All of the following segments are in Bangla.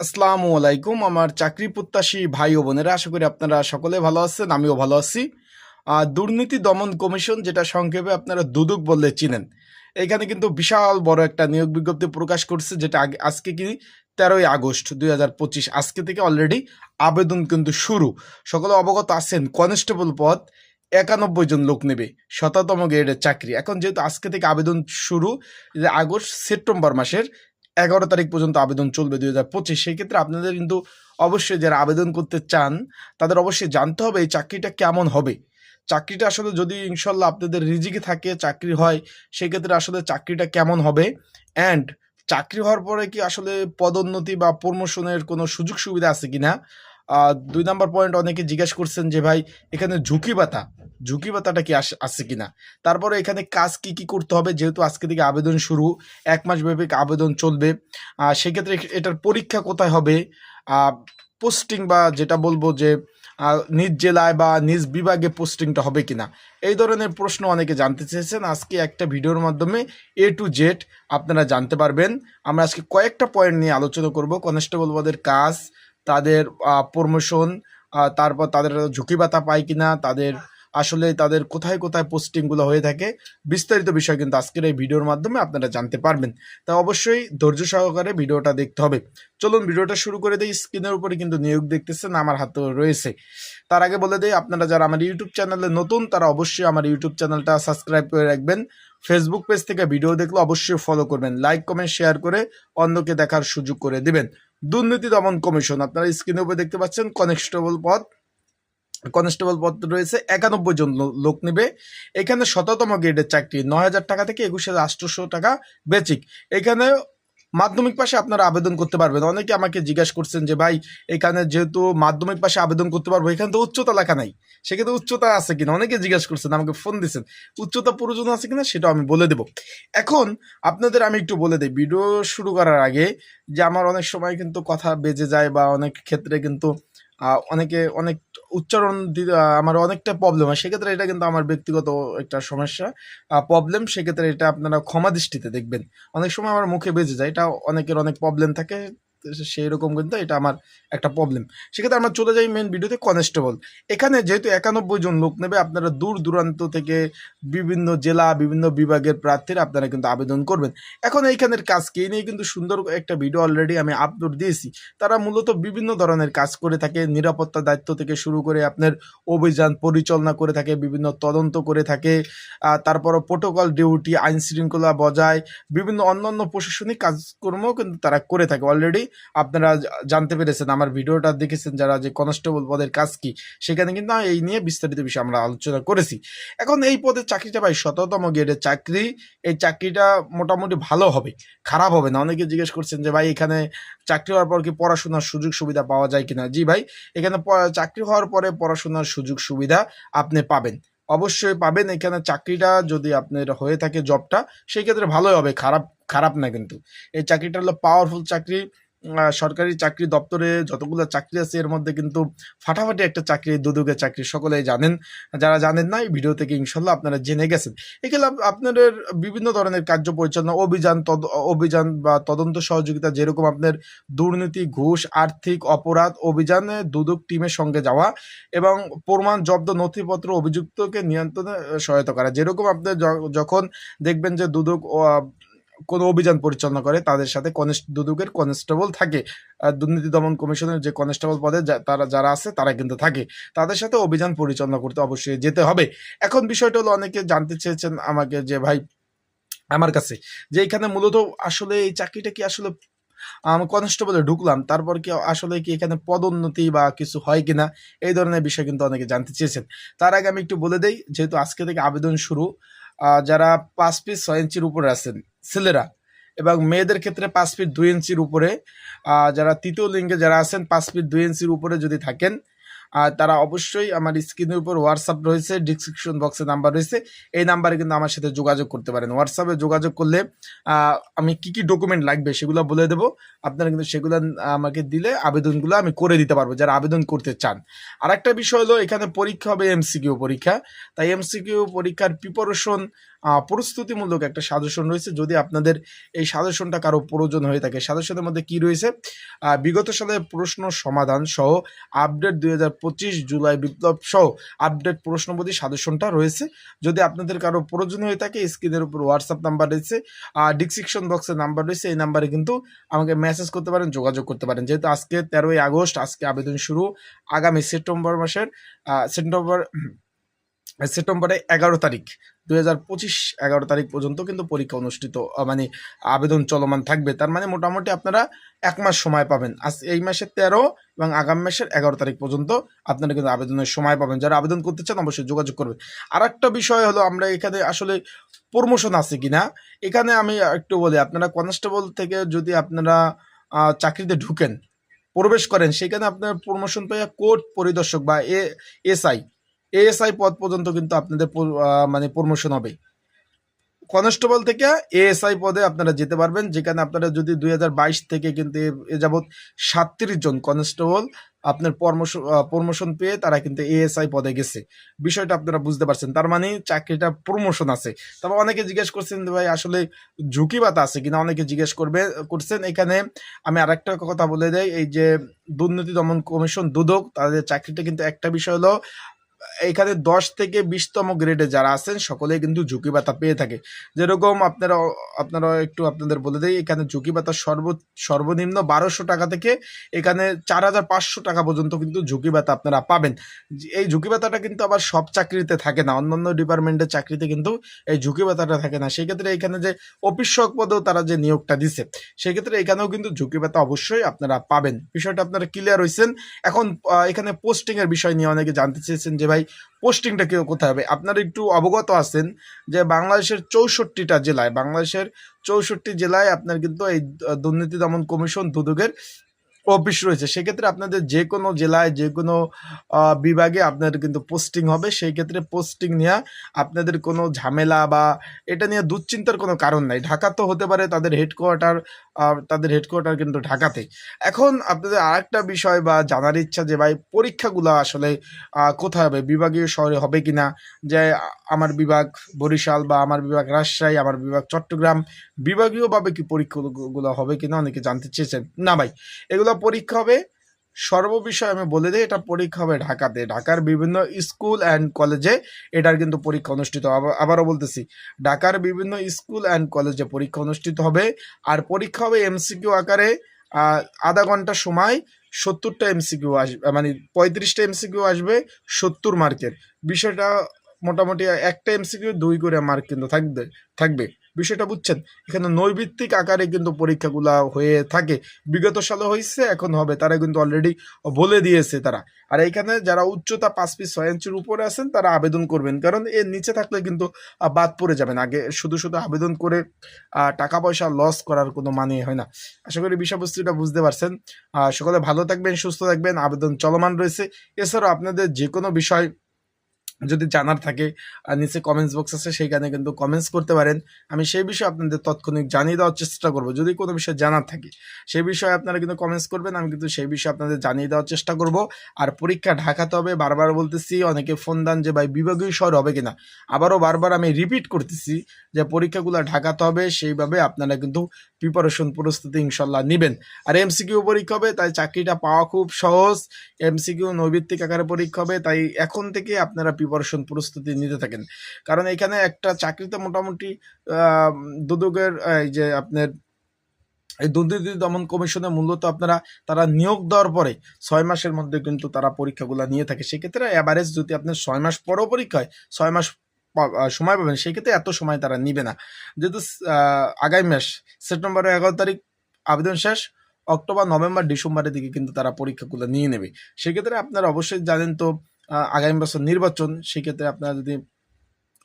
আসসালামু আলাইকুম। আমার চাকরি প্রত্যাশী ভাই ও বোনেরা, আশা করি আপনারা সকলে ভালো আছেন, আমিও ভালো আছি। দুর্নীতি দমন কমিশন যেটা সংক্ষেপে আপনারা দুদক বললে চিনেন। এখানে কিন্তু বিশাল বড় একটা নিয়োগ বিজ্ঞপ্তি প্রকাশ করছে, যেটা আগে- আজকে কি? তেরোই আগস্ট দুই হাজার পঁচিশ। আজকে থেকে অলরেডি আবেদন কিন্তু শুরু। সকলে অবগত আছেন কনস্টেবল পদ একানব্বই জন লোক নেবে, শততম গ্রেডের চাকরি। এখন যেহেতু আজকে থেকে আবেদন শুরু আগস্ট, সেপ্টেম্বর মাসের এগারো তারিখ পর্যন্ত আবেদন চলবে দুই হাজার পঁচিশ। সেই ক্ষেত্রে আপনাদের কিন্তু অবশ্যই যারা আবেদন করতে চান তাদের অবশ্যই জানতে হবে এই চাকরিটা কেমন হবে। চাকরিটা আসলে যদি ইনশাল্লাহ আপনাদের রিজিকে থাকে চাকরি হয় সেক্ষেত্রে আসলে চাকরিটা কেমন হবে? অ্যান্ড চাকরি হওয়ার পরে কি আসলে পদোন্নতি বা প্রমোশনের কোনো সুযোগ সুবিধা আছে কিনা? আহ, দুই নম্বর পয়েন্ট অনেকে জিজ্ঞেস করছেন যে ভাই, এখানে ঝুঁকি ভাতা, ঝুঁকি ভাতাটা কি আছে কিনা? তারপরে এখানে কাজ কি কি করতে হবে? যেহেতু আজকে থেকে আবেদন শুরু, এক মাস ব্যাপী আবেদন চলবে। সেক্ষেত্রে এটার পরীক্ষা কোথায় হবে? পোস্টিং বা যেটা বলব যে নিজ জেলায় বা নিজ বিভাগে পোস্টিংটা হবে কিনা? এই ধরনের প্রশ্ন অনেকে জানতে চেয়েছেন। আজকে একটা ভিডিওর মাধ্যমে এ টু জেড আপনারা জানতে পারবেন। আমরা আজকে কয়েকটা পয়েন্ট নিয়ে আলোচনা করব। কনস্টেবল পদের কাজ তাদের প্রমোশন তারপর তাদের ঝুঁকি ভাতা পায় কিনা, তাদের আসলে তাদের কোথায় কোথায় পোস্টিংগুলো হয়ে থাকে, বিস্তারিত বিষয় কিন্তু আজকের এই ভিডিওর মাধ্যমে আপনারা জানতে পারবেন। তা অবশ্যই ধৈর্য সহকারে ভিডিওটা দেখতে হবে। চলুন ভিডিওটা শুরু করে দিই। স্ক্রিনের উপরে কিন্তু নিয়োগ দেখতেছেন, আমার হাতে রয়েছে। তার আগে বলে দিই, আপনারা যারা আমার ইউটিউব চ্যানেলে নতুন, তারা অবশ্যই আমার ইউটিউব চ্যানেলটা সাবস্ক্রাইব করে রাখবেন। ফেসবুক পেজ থেকে ভিডিও দেখলে অবশ্যই ফলো করবেন। লাইক কমেন্ট শেয়ার করে অন্যকে দেখার সুযোগ করে দিবেন। দুর্নীতি দমন কমিশন। আপনারা স্ক্রিনের উপরে দেখতে পাচ্ছেন কনস্টেবল পদ। কনস্টেবল পদ রয়েছে একানব্বই জন লোক নেবে। এখানে শততম গ্রেডের চাকরি, নয় হাজার টাকা থেকে একুশ হাজার টাকা বেচিক। এখানে মাধ্যমিক পাশে আপনারা আবেদন করতে পারবেন। অনেকে আমাকে জিজ্ঞাসা করছেন যে, ভাই, এখানে যেহেতু মাধ্যমিক পাশে আবেদন করতে পারব, এখানে তো উচ্চতা লেখা নাই। সেক্ষেত্রে উচ্চতা আছে কিনা? অনেকে জিজ্ঞাসা করছেন, আমাকে ফোন দিচ্ছেন উচ্চতা প্রয়োজন আছে কিনা সেটা আমি বলে দেব। এখন আপনাদের আমি একটু বলে দিই, ভিডিও শুরু করার আগে যে, আমার অনেক সময় কিন্তু কথা বেজে যায় বা অনেক ক্ষেত্রে কিন্তু অনেকে অনেক উচ্চারণ আমার অনেকটা প্রবলেম হয়। সেক্ষেত্রে এটা কিন্তু আমার ব্যক্তিগত একটা সমস্যা। প্রবলেম সেক্ষেত্রে এটা আপনারা ক্ষমা দৃষ্টিতে দেখবেন। অনেক সময় আমার মুখে বেজে যায়, এটা অনেকের অনেক প্রবলেম থাকে। সেই রকম কিন্তু এটা আমার একটা প্রবলেম সেক্ষেত্রে আমরা চলে যাই মেন ভিডিওতে কনস্টেবল এখানে যেহেতু একানব্বই জন লোক নেবে, আপনারা দূর দূরান্ত থেকে বিভিন্ন জেলা, বিভিন্ন বিভাগের প্রার্থীরা আপনারা কিন্তু আবেদন করবেন। এখন এইখানের কাজ কি এই নিয়ে কিন্তু সুন্দর একটা ভিডিও অলরেডি আমি আপলোড দিয়েছি। তারা মূলত বিভিন্ন ধরনের কাজ করে থাকে, নিরাপত্তা দায়িত্ব থেকে শুরু করে আপনার অভিযান পরিচালনা করে থাকে, বিভিন্ন তদন্ত করে থাকে তারপর প্রোটোকল ডিউটি আইন শৃঙ্খলা বজায়, বিভিন্ন অন্যান্য প্রশাসনিক কাজকর্ম কিন্তু তারা করে থাকে অলরেডি আপনারা জানতে পেরেছেন, আমার ভিডিওটা দেখেছেন যারা যে কনস্টেবল পদের কাজ কি, সেখানে কিন্তু এই নিয়ে বিস্তারিত বিষয় আমরা আলোচনা করেছি। এখন এই পদের চাকরিটা ভাই শততম গ্রেডের চাকরি, এই চাকরিটা মোটামুটি ভালো হবে, খারাপ হবে না। অনেকে জিজ্ঞেস করছেন যে ভাই, এখানে চাকরি হওয়ার পর কি পড়াশোনার সুযোগ সুবিধা পাওয়া যায় কিনা? জি ভাই, এখানে চাকরি হওয়ার পরে পড়াশোনার সুযোগ সুবিধা আপনি পাবেন। অবশ্যই পাবেন, এখানে চাকরিটা যদি আপনার হয়ে থাকে জবটা, সেই ক্ষেত্রে ভালোই হবে, খারাপ খারাপ না কিন্তু। এই চাকরিটা হলো পাওয়ারফুল চাকরি সরকারি চাকরি দপ্তরে যতগুলো চাকরি আছে, এর মধ্যে কিন্তু ফাটাফাটি একটা চাকরি দুদুকের চাকরি, সকলেই জানেন। যারা জানেন না, এই ভিডিও থেকে ইনশাল্লাহ আপনারা জেনে গেছেন। এখানে আপনাদের বিভিন্ন ধরনের কার্য পরিচালনা, অভিযান, তদ অভিযান বা তদন্ত সহযোগিতা, যেরকম আপনার দুর্নীতি, ঘুষ, আর্থিক অপরাধ অভিযানে, দুদক টিমের সঙ্গে যাওয়া এবং প্রমাণ, জব্দ, নথিপত্র, অভিযুক্তকে নিয়ন্ত্রণে সহায়তা করা। যেরকম আপনি য- যখন দেখবেন যে দুদক কোনো অভিযান পরিচালনা করে, তাদের সাথে দুদকের কনস্টেবল থাকে। দুর্নীতি দমন কমিশনের যে কনস্টেবল পদে তারা যারা আছে, তারা কিন্তু থাকে। তাদের সাথে অভিযান পরিচালনা করতে অবশ্যই যেতে হবে। এখন বিষয়টা হলো, অনেকে জানতে চেয়েছেন আমাকে যে, ভাই, আমার কাছে যে এখানে মূলত আসলে এই চাকরিটা কি আসলে কনস্টেবলে ঢুকলাম, তারপর কি আসলে কি এখানে পদোন্নতি বা কিছু হয় কিনা? এই ধরনের বিষয় কিন্তু অনেকে জানতে চেয়েছেন। তার আগে আমি একটু বলে দেই, যেহেতু আজকে থেকে আবেদন শুরু যারা পাঁচ পিস ছয় ইঞ্চির উপরে আছেন ছেলেরা এবং মেয়েদের ক্ষেত্রে পাঁচ ফিট দুই ইঞ্চির উপরে যারা তৃতীয় লিঙ্গে যারা আছেন, পাঁচ ফিট দুই ইঞ্চির উপরে যদি থাকেন আর তারা অবশ্যই আমার স্ক্রিনের উপর হোয়াটসঅ্যাপ রয়েছে ডিসক্রিপশন বক্সে নাম্বার রয়েছে। এই নাম্বারে কিন্তু আমার সাথে যোগাযোগ করতে পারেন। হোয়াটসঅ্যাপে যোগাযোগ করলে আমি কি কি ডকুমেন্ট লাগবে সেগুলো বলে দেবো। আপনারা কিন্তু সেগুলো আমাকে দিলে আবেদনগুলো আমি করে দিতে পারব, যারা আবেদন করতে চান। আর একটা বিষয় হলো, এখানে পরীক্ষা হবে এমসিকিউ পরীক্ষা। তাই এমসিকিউ পরীক্ষার প্রিপারেশন প্রস্তুতিমূলক একটা সাজেশন রয়েছে। যদি আপনাদের এই সাজেশনটা কারও প্রয়োজন হয়ে থাকে, সাজেশনের মধ্যে কি রয়েছে? বিগত সালের প্রশ্ন সমাধান সহ আপডেট দুই হাজার পঁচিশ জুলাই বিপ্লব সহ আপডেট প্রশ্নবোধী সাজেশনটা রয়েছে। যদি আপনাদের কারও প্রয়োজন হয়ে থাকে, স্ক্রিনের উপর হোয়াটসঅ্যাপ নাম্বার রয়েছে আর ডিসক্রিপশন বক্সে নাম্বার রয়েছে, এই নাম্বারে কিন্তু আমাকে মেসেজ করতে পারেন, যোগাযোগ করতে পারেন। যেহেতু আজকে তেরোই আগস্ট, আজকে আবেদন শুরু আগামী সেপ্টেম্বর মাসের সেপ্টেম্বর সেপ্টেম্বরে এগারো তারিখ দু হাজার পঁচিশ এগারো তারিখ পর্যন্ত কিন্তু পরীক্ষা অনুষ্ঠিত মানে আবেদন চলমান থাকবে। তার মানে মোটামুটি আপনারা এক মাস সময় পাবেন। আজ এই মাসের তেরো এবং আগামী মাসের এগারো তারিখ পর্যন্ত আপনারা কিন্তু আবেদনের সময় পাবেন। যারা আবেদন করতে চান অবশ্যই যোগাযোগ করবেন। আর একটা বিষয় হলো, আমরা এখানে আসলে প্রমোশন আছে কিনা? এখানে আমি একটু বলি, আপনারা কনস্টেবল থেকে যদি আপনারা চাকরিতে ঢুকেন, প্রবেশ করেন, সেখানে আপনার প্রমোশন পেয়ে কোর্ট পরিদর্শক বা এ, এসআই এএসআই পদ পর্যন্ত কিন্তু আপনাদের মানে প্রমোশন হবে। কনস্টেবল থেকে এএসআই পদে আপনারা যেতে পারবেন, যেখানে আপনারা যদি দু হাজার বাইশ থেকে কিন্তু এ- যাবৎ সাতত্রিশ জন কনস্টেবল আপনার প্রমোশন পেয়ে তারা কিন্তু এএসআই পদে গেছে। বিষয়টা আপনারা বুঝতে পারছেন, তার মানে চাকরিটা প্রমোশন আছে। তবে অনেকে জিজ্ঞেস করছেন ভাই, আসলে ঝুঁকি বাতা আছে কিনা? অনেকে জিজ্ঞেস করবে, করছেন। এখানে আমি আরেকটা কথা বলে দেয় এই যে দুর্নীতি দমন কমিশন দুদক, তাদের চাকরিটা কিন্তু একটা বিষয় হলো এখানে দশ থেকে বিশতম গ্রেডে যারা আছেন, সকলেই কিন্তু ঝুঁকি ভাতা পেয়ে থাকে। যেরকম আপনারা আপনারা একটু আপনাদের বলে দেয় এখানে ঝুঁকি ভাতা সর্ব, সর্বনিম্ন বারোশো টাকা থেকে এখানে চার হাজার পাঁচশো টাকা পর্যন্ত কিন্তু ঝুঁকি ভাতা আপনারা পাবেন। এই ঝুঁকি ভাতাটা কিন্তু আবার সব চাকরিতে থাকে না, অন্যান্য ডিপার্টমেন্টের চাকরিতে কিন্তু এই ঝুঁকি ভাতাটা থাকে না। সেক্ষেত্রে এখানে যে অফিস পদেও তারা যে নিয়োগটা দিছে, সেক্ষেত্রে এখানেও কিন্তু ঝুঁকি ভাতা অবশ্যই আপনারা পাবেন। বিষয়টা আপনারা ক্লিয়ার হয়েছেন এখন এখানে পোস্টিংয়ের বিষয় নিয়ে অনেকে জানতে চেয়েছেন যে ভাই পোস্টিংটা কেউ কোথায় হবে? আপনারা একটু অবগত আছেন যে বাংলাদেশের চৌষট্টিটা জেলায়, বাংলাদেশের চৌষট্টি জেলায় আপনার কিন্তু এই দুর্নীতি দমন কমিশন দুদকের অফিস রয়েছে, সেক্ষেত্রে আপনাদের যে কোনো জেলায় যে কোনো বিভাগে আপনাদের কিন্তু পোস্টিং হবে। সেই ক্ষেত্রে পোস্টিং নেওয়া আপনাদের কোনো ঝামেলা বা এটা নিয়ে দুশ্চিন্তার কোনো কারণ নাই। ঢাকা তো হতে পারে তাদের হেডকোয়ার্টার তাদের হেডকোয়ার্টার কিন্তু ঢাকাতে এখন আপনাদের আরেকটা বিষয় বা জানার ইচ্ছা যে ভাই, পরীক্ষাগুলো আসলে কোথায় হবে? বিভাগীয় শহরে হবে কিনা? যে আমার বিভাগ বরিশাল বা আমার বিভাগ রাজশাহী, আমার বিভাগ চট্টগ্রাম বিভাগীয়ভাবে কি পরীক্ষাগুলো হবে কিনা অনেকে জানতে চেয়েছেন। না ভাই, এগুলো পরীক্ষা হবে, সর্ববিষয় আমি বলে দিই, এটা পরীক্ষা হবে ঢাকাতে। ঢাকার বিভিন্ন স্কুল অ্যান্ড কলেজে এটার কিন্তু পরীক্ষা অনুষ্ঠিত আবারও বলতেছি, ঢাকার বিভিন্ন স্কুল অ্যান্ড কলেজে পরীক্ষা অনুষ্ঠিত হবে, আর পরীক্ষা হবে এমসিকিউ আকারে আধা ঘণ্টা সময় সত্তরটা এমসিকিউ আসবে মানে পঁয়ত্রিশটা এমসিকিউ আসবে সত্তর মার্কের। বিষয়টা মোটামুটি একটা এমসিকিউ দুই করে মার্ক কিন্তু থাকবে থাকবে। বিষয়টা বুঝছেন? এখানে নৈভিত্তিক আকারে কিন্তু পরীক্ষাগুলো হয়ে থাকে। বিগত সালে হয়েছে এখন হবে। তারা কিন্তু অলরেডি বলে দিয়েছে তারা। আর এখানে যারা উচ্চতা পাঁচ পিস ছয় ইঞ্চির উপরে আছেন, তারা আবেদন করবেন। কারণ এর নিচে থাকলে কিন্তু বাদ পড়ে যাবেন। আগে শুধু শুধু আবেদন করে টাকা পয়সা লস করার কোনো মানে হয় না। আশা করি বিষয়বস্তুটা বুঝতে পারছেন। সকলে ভালো থাকবেন, সুস্থ থাকবেন। আবেদন চলমান রয়েছে। এছাড়াও আপনাদের যে কোনো বিষয় যদি জানার থাকে আহ, নিচে কমেন্টস বক্স আছে সেইখানে কিন্তু কমেন্টস করতে পারেন। আমি সেই বিষয়ে আপনাদের তৎক্ষণিক জানিয়ে দেওয়ার চেষ্টা করব। যদি কোনো বিষয় জানার থাকে সেই বিষয়ে আপনারা কিন্তু কমেন্টস করবেন আমি কিন্তু সেই বিষয়ে আপনাদের জানিয়ে দেওয়ার চেষ্টা করব। আর পরীক্ষা ঢাকাতে হবে বারবার বলতেছি অনেকে ফোন দেন যে ভাই বিভাগীয় শহর হবে কিনা? আবারও বারবার আমি রিপিট করতেছি যে পরীক্ষাগুলো ঢাকাতে হবে সেইভাবে আপনারা কিন্তু প্রিপারেশন প্রস্তুতি ইনশাল্লাহ নেবেন। আর এমসিকিউ পরীক্ষা হবে তাই চাকরিটা পাওয়া খুব সহজ। এমসিকিউ নৈবিত্তিক আকারে পরীক্ষা হবে তাই এখন থেকে আপনারা প্রিপারেশন প্রস্তুতি নিতে থাকেন। কারণ এখানে একটা চাকরিতে মোটামুটি দুদকের এই যে আপনার, এই দুর্নীতি দমন কমিশনের মূলত আপনারা, তারা নিয়োগ দেওয়ার পরে ছয় মাসের মধ্যে কিন্তু তারা পরীক্ষাগুলো নিয়ে থাকে। সেক্ষেত্রে অ্যাভারেজ যদি আপনার ছয় মাস পরও পরীক্ষা হয় ছয় মাস সময় পাবেন, সেক্ষেত্রে এত সময় তারা নিবে না। যেহেতু আগামী মাস, সেপ্টেম্বরের এগারো তারিখ আবেদন শেষ, অক্টোবর, নভেম্বর, ডিসেম্বরের দিকে কিন্তু তারা পরীক্ষাগুলো নিয়ে নেবে। সেক্ষেত্রে আপনারা অবশ্যই জানেন তো আগামী বছর নির্বাচন, সেক্ষেত্রে আপনারা যদি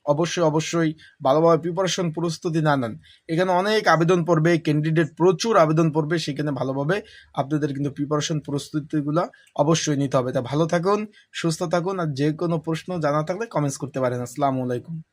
অবশ্যই অবশ্যই ভালোভাবে প্রিপারেশন প্রস্তুতি না নেন, এখানে অনেক আবেদন পড়বে ক্যান্ডিডেট প্রচুর আবেদন পড়বে, সেখানে ভালোভাবে আপনাদের কিন্তু প্রিপারেশন প্রস্তুতিগুলো অবশ্যই নিতে হবে। তা ভালো থাকুন, সুস্থ থাকুন, আর যে কোনো প্রশ্ন জানা থাকলে কমেন্টস করতে পারেন। আসসালামু আলাইকুম।